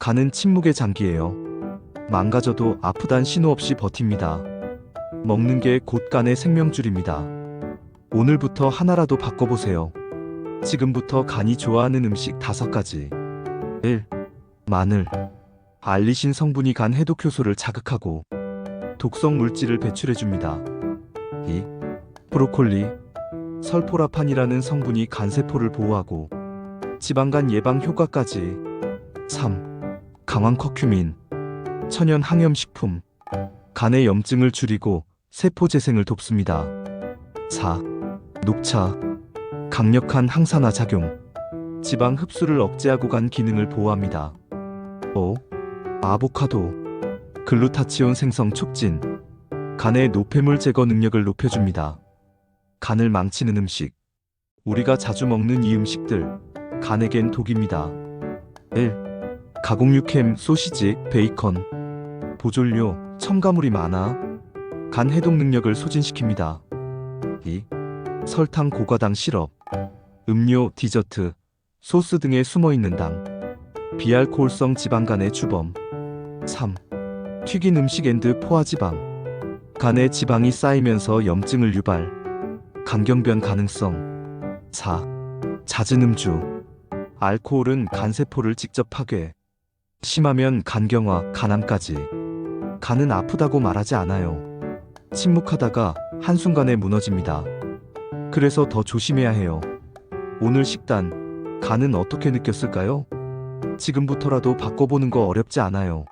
간은 침묵의 장기예요. 망가져도 아프단 신호 없이 버팁니다. 먹는 게 곧 간의 생명줄입니다. 오늘부터 하나라도 바꿔보세요. 지금부터 간이 좋아하는 음식 다섯 가지. 1. 마늘. 알리신 성분이 간 해독 효소를 자극하고 독성 물질을 배출해줍니다. 2. 브로콜리. 설포라판이라는 성분이 간세포를 보호하고 지방간 예방 효과까지. 3. 강황 커큐민. 천연 항염식품. 간의 염증을 줄이고 세포 재생을 돕습니다. 4. 녹차. 강력한 항산화 작용. 지방 흡수를 억제하고 간 기능을 보호합니다. 5. 아보카도. 글루타치온 생성 촉진. 간의 노폐물 제거 능력을 높여줍니다. 간을 망치는 음식. 우리가 자주 먹는 이 음식들. 간에겐 독입니다. 1. 가공육 햄, 소시지, 베이컨. 보존료, 첨가물이 많아 간 해독 능력을 소진시킵니다. 2. 설탕 고과당 시럽, 음료, 디저트, 소스 등에 숨어 있는 당, 비알코올성 지방간의 주범. 3. 튀긴 음식 앤드 포화지방, 간에 지방이 쌓이면서 염증을 유발, 간경변 가능성. 4. 잦은 음주, 알코올은 간세포를 직접 파괴, 심하면 간경화, 간암까지. 간은 아프다고 말하지 않아요. 침묵하다가 한순간에 무너집니다. 그래서 더 조심해야 해요. 오늘 식단, 간은 어떻게 느꼈을까요? 지금부터라도 바꿔보는 거 어렵지 않아요.